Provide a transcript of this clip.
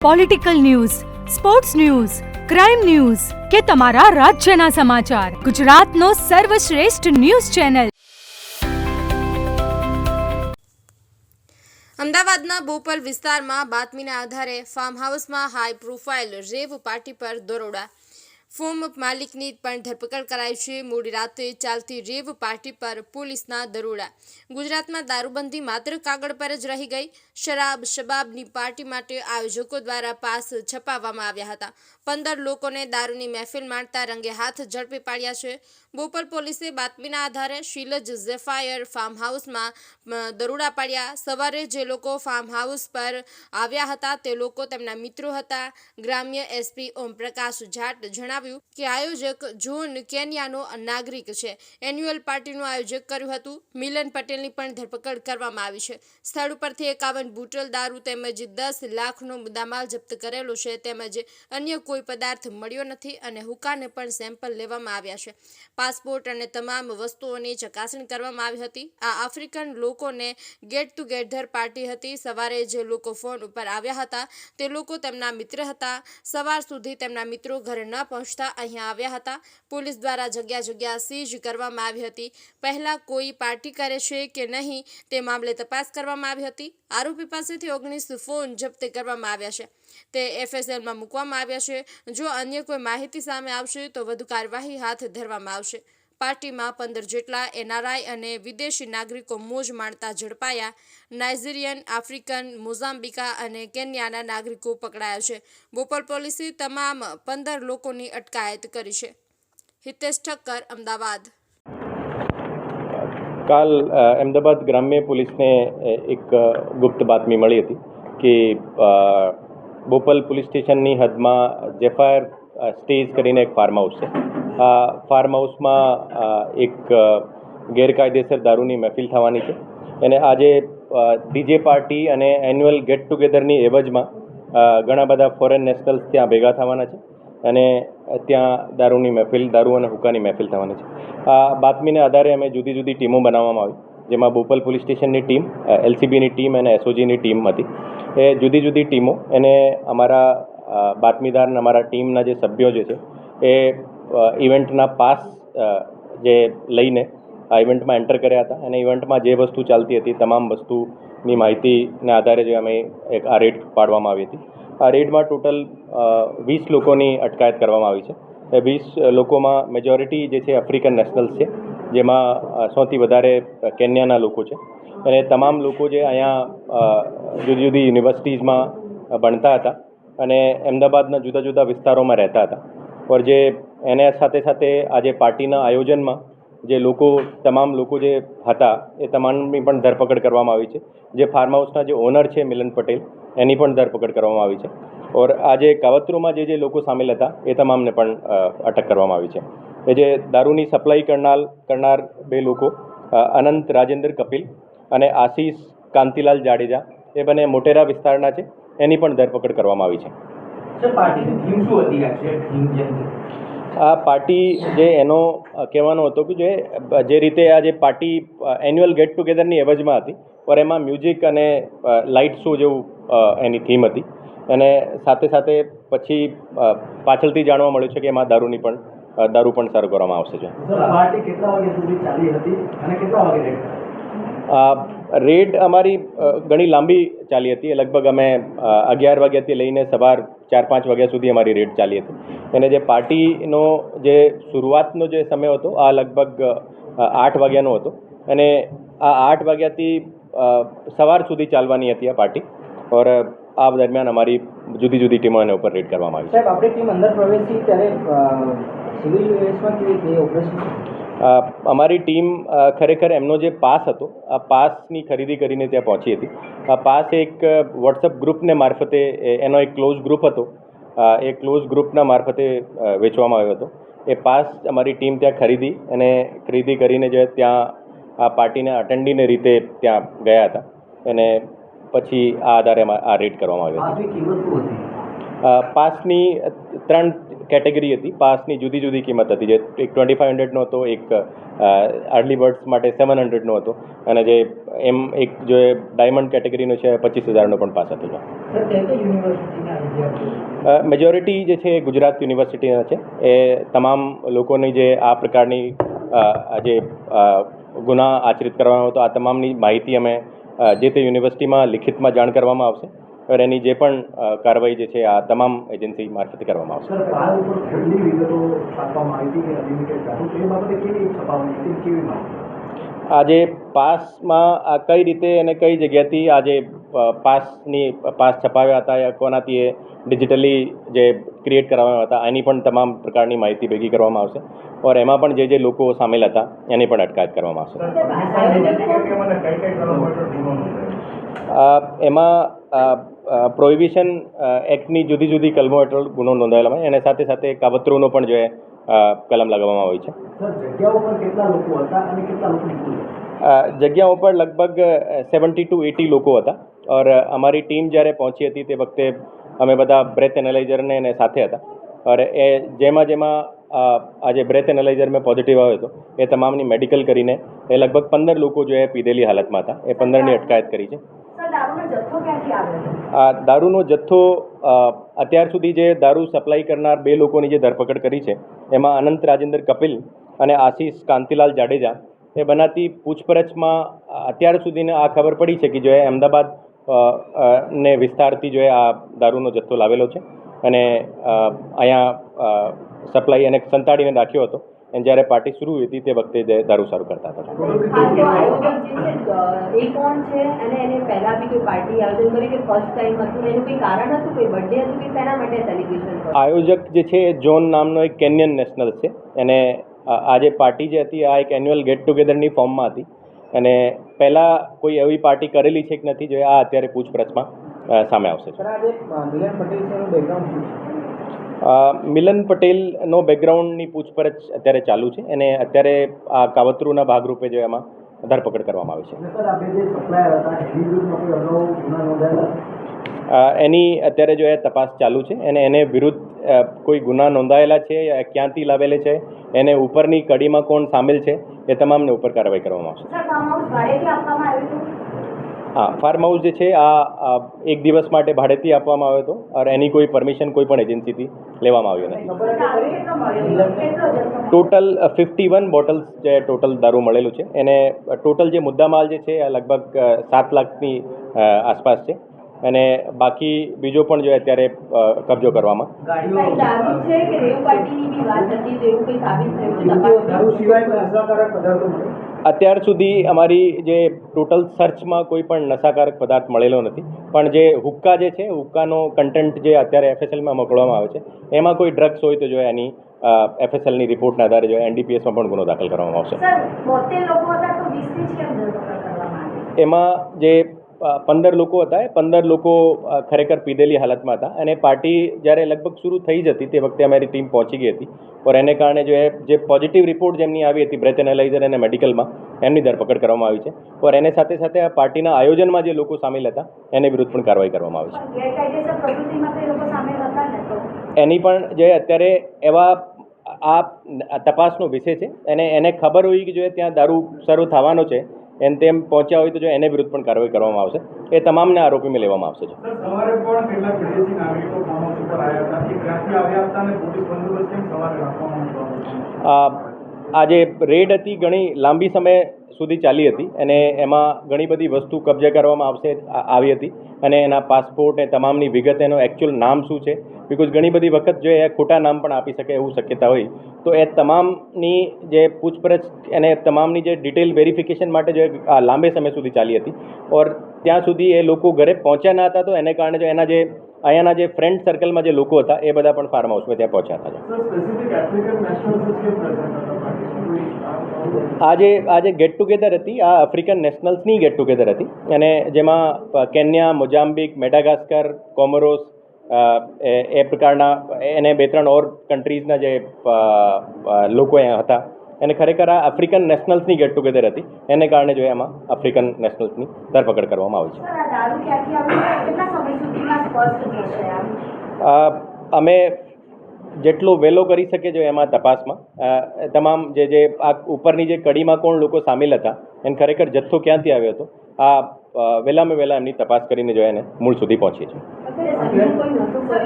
Political news sports news crime news કે તમારા રાજ્યના સમાચાર ગુજરાતનો સર્વશ્રેષ્ઠ ન્યૂઝ ચેનલ અમદાવાદના બોપલ વિસ્તારમાં બાતમીના આધારે ફાર્મ હાઉસમાં હાઈ પ્રોફાઇલ રેવ પાર્ટી પર દરોડા. ફોર્મ માલિકની પણ ધરપકડ કરાઈ છે. મોડી રાતે ચાલતી રેવ પાર્ટી પર પોલીસના દરોડા. ગુજરાતમાં દારૂબંધી માત્ર કાગળ પર જ રહી ગઈ. શરાબ, શબાબની પાર્ટી માટે આયોજકો દ્વારા પાસ છપાવવામાં આવ્યા હતા. પંદર લોકોને દારૂની મહેફિલ માણતા રંગે હાથ ઝડપી પાડ્યા છે. બોપલ પોલીસે બાતમીના આધારે શીલજ ઝેફાયર ફાર્મ હાઉસમાં દરોડા પાડ્યા. સવારે જે લોકો ફાર્મ હાઉસ પર આવ્યા હતા તે લોકો તેમના મિત્રો હતા. ગ્રામ્ય એસપી ઓમપ્રકાશ જાટ જણાવ્યું કે આયોજક જોન કેન્યાનો નાગરિક છે. એન્યુઅલ પાર્ટીનું આયોજક કર્યું હતું. મિલન પટેલની પણ ધરપકડ કરવામાં આવી છે. સ્થળ ઉપરથી એકાવન બુટલ દારૂ તેમજ દસ લાખનો મુદ્દામાલ જપ્ત કરેલો છે. તેમજ અન્ય કોઈ પદાર્થ મળ્યો નથી અને હુકાને પણ સેમ્પલ લેવામાં આવ્યા છે. પાસપોર્ટ અને તમામ વસ્તુઓની ચકાસણી કરવામાં આવી હતી. આ આફ્રિકન લોકોને ગેટ ટુગેધર પાર્ટી હતી. સવારે જે લોકો ફોન ઉપર આવ્યા હતા, તે લોકો તેમના મિત્ર હતા. સવાર સુધી તેમના મિત્રો ઘરે ન પહોંચતા અહીંયા આવ્યા હતા. પોલીસ દ્વારા જગ્યા જગ્યા સીઝ કરવામાં આવી હતી. પહેલાં કોઈ પાર્ટી કરે છે કે નહીં તે મામલે તપાસ કરવામાં આવી હતી. આરોપી પાસેથી ઓગણીસ ફોન જપ્ત કરવામાં આવ્યા છે. તે એફએસએલમાં મૂકવામાં આવ્યા છે. જો અન્ય કોઈ માહિતી સામે આવશે તો વધુ કાર્યવાહી હાથ ધરવામાં આવશે. પાર્ટીમાં પંદર જેટલા એનઆરઆઈ અને વિદેશી નાગરિકો મોજ માણતા ઝડપાયા. નાઇજીરિયન, આફ્રિકન, મોઝામ્બિકા અને કેન્યાના નાગરિકો પકડાયા છે. બોપલ પોલીસે તમામ પંદર લોકોની અટકાયત કરી છે. હિતેશ ઠક્કર, અમદાવાદ. કાલ અમદાવાદ ગ્રામ્ય પોલીસને એક ગુપ્ત બાતમી મળી હતી કે બોપલ પોલીસ સ્ટેશનની હદમાં જેફાયર સ્ટેજ કરીને એક ફાર્મ હાઉસ છે. આ ફાર્મ હાઉસમાં એક ગેરકાયદેસર દારૂની મહેફિલ થવાની છે. અને આજે ડીજે પાર્ટી અને એન્યુઅલ ગેટ ટુગેધરની એવજમાં ઘણા બધા ફોરેન નેશનલ્સ ત્યાં ભેગા થવાના છે. અને ત્યાં દારૂની મહેફિલ, દારૂ અને હુક્કાની મહેફિલ થવાની છે. આ બાતમીને આધારે અમે જુદી જુદી ટીમો બનાવવામાં આવી, જેમાં બોપલ પોલીસ સ્ટેશનની ટીમ એલસીબીની ટીમ અને એસઓજીની ટીમ હતી. એ જુદી જુદી ટીમો, એને અમારા બાતમીદાર અને અમારા ટીમના જે સભ્યો જે છે, એ ઇવેન્ટના પાસ જે લઈને આ ઇવેન્ટમાં એન્ટર કર્યા હતા. અને ઇવેન્ટમાં જે વસ્તુ ચાલતી હતી, તમામ વસ્તુની માહિતીના આધારે જે અમે એક આ રેડ પાડવામાં આવી હતી. આ રેડમાં ટોટલ વીસ લોકોની અટકાયત કરવામાં આવી છે. એ વીસ લોકોમાં મેજોરિટી જે છે આફ્રિકન નેશનલ્સ છે, જેમાં સૌથી વધારે કેન્યાના લોકો છે. અને તમામ લોકો જે અહીંયા જુદી જુદી યુનિવર્સિટીઝમાં ભણતા હતા અને અમદાવાદના જુદા જુદા વિસ્તારોમાં રહેતા હતા. પર જે એને સાથે સાથે આજે પાર્ટીના આયોજનમાં જે લોકો, તમામ લોકો જે હતા, એ તમામની પણ ધરપકડ કરવામાં આવી છે. જે ફાર્મ હાઉસના જે ઓનર છે મિલન પટેલ એની પણ ધરપકડ કરવામાં આવી છે. ઓર આજે કાવતરૂમાં જે જે લોકો સામેલ હતા એ તમામને પણ અટક કરવામાં આવી છે. એ જે દારૂની સપ્લાય કરનાર કરનાર બે લોકો અનંત રાજેન્દ્ર કપિલ અને આશીષ કાંતિલાલ જાડેજા એ બંને મોટેરા વિસ્તારના છે. એની પણ ધરપકડ કરવામાં આવી છે. આ પાર્ટી જે એનો કહેવાનો હતો કે જે જે રીતે આ જે પાર્ટી એન્યુઅલ ગેટ ટુગેધરની એવજમાં હતી પર એમાં મ્યુઝિક અને લાઇટ શો જેવું એની થીમ હતી. અને સાથે સાથે પછી પાછળથી જાણવા મળ્યું છે કે એમાં દારૂની પણ દારૂ પણ સારું કરવામાં આવશે છે. રેડ અમારી ઘણી લાંબી ચાલી હતી. લગભગ અમે અગિયાર વાગ્યાથી લઈને સવાર ચાર પાંચ વાગ્યા સુધી અમારી રેડ ચાલી હતી. અને જે પાર્ટીનો જે શરૂઆતનો જે સમય હતો આ લગભગ આઠ વાગ્યાનો હતો. અને આ આઠ વાગ્યાથી સવાર સુધી ચાલવાની હતી આ પાર્ટી ઓર આ દરમિયાન અમારી જુદી જુદી ટીમો એના ઉપર રેડ કરવામાં આવી સાહેબ આપણી ટીમ અંદર પ્રવેશી ત્યારે સિવિલ યુએસમાં કેવી રીતે ઓપરેશન અમારી ટીમ ખરેખર એમનો જે પાસ હતો આ પાસની ખરીદી કરીને ત્યાં પહોંચી હતી આ પાસ એક વોટ્સઅપ ગ્રુપને મારફતે એનો એક ક્લોઝ ગ્રુપ હતો એ ક્લોઝ ગ્રુપના મારફતે વેચવામાં આવ્યો હતો એ પાસ અમારી ટીમ ત્યાં ખરીદી અને ખરીદી કરીને જે ત્યાં આ પાર્ટીને અટેન્ડીને રીતે ત્યાં ગયા હતા અને પછી આ આધારે આ રેટ કરવામાં આવ્યો હતી? પાસની ત્રણ કેટેગરી હતી. પાસની જુદી જુદી કિંમત હતી. જે એક ટ્વેન્ટી ફાઇવ હંડ્રેડનો હતો એક અર્લી બર્ડ્સ માટે સેવન હંડ્રેડનો હતો અને જે એમ એક જે ડાયમંડ કેટેગરીનો છે પચીસ હજારનો પણ પાસ હતો મેજોરિટી જે છે ગુજરાત યુનિવર્સિટીના છે. એ તમામ લોકોની જે આ પ્રકારની આ જે ગુના આચરિત કરવામાં હતો આ તમામની માહિતી અમે જે તે યુનિવર્સિટીમાં લિખિતમાં જાણ કરવામાં આવશે એની જે પણ કાર્યવાહી જે છે, આ તમામ એજન્સી મારફતે કરવામાં આવશે. આજે પાસમાં, આ કઈ રીતે અને કઈ જગ્યાથી આજે પાસની, પાસ છપાવ્યા હતા યા કોનાથી એ ડિજિટલી જે ક્રિએટ કરવામાં હતા એની પણ તમામ પ્રકારની માહિતી ભેગી કરવામાં આવશે. ઓર એમાં પણ જે જે લોકો સામેલ હતા, એની પણ અટકાયત કરવામાં આવશે. એમાં પ્રોહિબિશન એક્ટની જુદી જુદી કલમો હેઠળ ગુનો નોંધાયેલા હોય. અને સાથે સાથે કાવતરુનો પણ જે કલમ લગાવવામાં આવી છે. જગ્યાઓ પર કેટલા લોકો હતા અને કેટલા લોકો નીકળ્યા? અ, જગ્યા ઉપર લગભગ સેવન્ટી ટુ એટી લોકો હતા. ઓર અમારી ટીમ જ્યારે પહોંચી હતી તે વખતે અમે બધા બ્રેથ એનાલાઇઝરને એને સાથે હતા. ઓર એ જેમાં જેમાં આજે આ જે બ્રેથ એનાલાઇઝર મેં પોઝિટિવ આવ્યો હતો એ તમામની મેડિકલ કરીને એ લગભગ પંદર લોકો જો એ પીધેલી હાલતમાં હતા. એ પંદરની અટકાયત કરી છે. આ દારૂનો જથ્થો અત્યાર સુધી જે દારૂ સપ્લાય કરનાર બે લોકોની જે ધરપકડ કરી છે, એમાં અનંત રાજેન્દ્ર કપિલ અને આશીષ કાંતિલાલ જાડેજા, એ બનાતી પૂછપરછમાં અત્યાર સુધીને આ ખબર પડી છે કે જો એ અમદાવાદ ને વિસ્તારથી જો એ આ દારૂનો જથ્થો લાવેલો છે. અને અહીંયા સપ્લાય એને સંતાડીને રાખ્યો હતો. અને જ્યારે પાર્ટી શરૂ હતી તે વખતે જે દારૂ સારું કરતા હતા. આયોજક જે છે એ કોણ છે અને એને પહેલા બી કોઈ પાર્ટી આયોજન કરી કે ફર્સ્ટ ટાઈમ હતું એનું કોઈ કારણ હતું કોઈ બર્થડે હતું કે શેના માટે સેલિબ્રેશન હતું? આયોજક જે છે એ જોન નામનો એક કેન્યન નેશનલ છે. અને આ આ જે પાર્ટી જે હતી આ એક એન્યુઅલ ગેટ ટુગેધરની ફોર્મમાં હતી. અને પહેલાં કોઈ એવી પાર્ટી કરેલી છે કે નથી જો આ અત્યારે પૂછપરછમાં સામે આવશે. આજે છે? મિલન પટેલનો બેકગ્રાઉન્ડની પૂછપરછ અત્યારે ચાલુ છે. અને અત્યારે આ કાવતરૂના ભાગરૂપે જો એમાં ધરપકડ કરવામાં આવી છે. એની અત્યારે જો એ તપાસ ચાલુ છે અને એને વિરુદ્ધ કોઈ ગુના નોંધાયેલા છે ક્યાંથી લાવેલે છે એને ઉપરની કડીમાં કોણ સામેલ છે એ તમામને ઉપર કાર્યવાહી કરવામાં આવશે. હા ફાર્મ હાઉસ જે છે, આ એક દિવસ માટે ભાડેથી આપવામાં આવ્યો હતો અને એની કોઈ પરમિશન કોઈ પણ એજન્સીથી લેવામાં આવ્યું નથી? ટોટલ ફિફ્ટી વન બોટલ્સ જે ટોટલ દારૂ મળેલું છે. એને ટોટલ જે મુદ્દામાલ જે છે આ લગભગ સાત લાખની આસપાસ છે. અને બાકી બીજો પણ જો અત્યારે કબજો કરવામાં. દારૂ અત્યાર સુધી અમારી જે ટોટલ સર્ચમાં કોઈ પણ નશાકારક પદાર્થ મળેલો નથી. પણ જે હુક્કા જે છે હુક્કાનો કન્ટેન્ટ જે અત્યારે એફએસએલમાં મોકલવામાં આવે છે એમાં કોઈ ડ્રગ્સ હોય તો જો એની એફએસએલની રિપોર્ટના આધારે જો એનડીપીએસમાં પણ ગુનો દાખલ કરવામાં આવશે. એમાં જે પંદર લોકો હતા. એ પંદર લોકો ખરેખર પીધેલી હાલતમાં હતા. અને પાર્ટી જ્યારે લગભગ શરૂ થઈ જતી તે વખતે અમારી ટીમ પહોંચી ગઈ હતી. પર એને કારણે જો એ જે પોઝિટિવ રિપોર્ટ જેમની આવી હતી બ્રેથ એનાલાઇઝર અને મેડિકલમાં એમની ધરપકડ કરવામાં આવી છે. પર એને સાથે સાથે આ પાર્ટીના આયોજનમાં જે લોકો સામેલ હતા એને વિરુદ્ધ પણ કાર્યવાહી કરવામાં આવી છે. એની પણ જે અત્યારે એવા આ તપાસનો વિષય છે. અને એને ખબર હોય કે જો ત્યાં દારૂ શરૂ થવાનો છે એમ તેમ પહોંચ્યા હોય તો જો એને વિરુદ્ધ પણ કાર્યવાહી કરવામાં આવશે. એ તમામને આરોપીમાં લેવામાં આવશે આ સવારે પણ આ જે રેડ હતી ઘણી લાંબી સમય સુધી ચાલી હતી અને એમાં ઘણી બધી વસ્તુ કબજે કરવામાં આવશે આવી હતી અને એના પાસપોર્ટ એ તમામની વિગત એનો એકચ્યુઅલ નામ શું છે? બિકોઝ ઘણી બધી વખત જો એ ખોટા નામ પણ આપી શકે એવું શક્યતા હોય. તો એ તમામની જે પૂછપરછ અને તમામની જે ડિટેલ વેરિફિકેશન માટે જો લાંબે સમય સુધી ચાલી હતી. ઓર ત્યાં સુધી એ લોકો ઘરે પહોંચ્યા ન હતા તો એને કારણે જો એના જે અહીંયાના જે ફ્રેન્ડ સર્કલમાં જે લોકો હતા એ બધા પણ ફાર્મ હાઉસમાં ત્યાં પહોંચ્યા હતા. આજે આજે ગેટ ટુગેધર હતી? આ આફ્રિકન નેશનલ્સની ગેટ ટુગેધર હતી અને જેમાં કેન્યા મોજામ્બિક મેડાગાસ્કર કોમોરોસ એ પ્રકારના એને બે ત્રણ ઓર કન્ટ્રીઝના જે લોકો અહીંયા હતા. અને ખરેખર આ આફ્રિકન નેશનલ્સની ગેટ ટુગેધર હતી. એને કારણે જો એમાં આફ્રિકન નેશનલ્સની ધરપકડ કરવામાં આવી છે. અમે જેટલો વહેલો કરી શકે જો એમાં તપાસમાં. તમામ જે જે આ ઉપરની જે કડીમાં કોણ લોકો સામેલ હતા એને ખરેખર જથ્થો ક્યાંથી આવ્યો હતો આ વહેલામાં વહેલા એમની તપાસ કરીને જો એને મૂળ સુધી પહોંચી છીએ.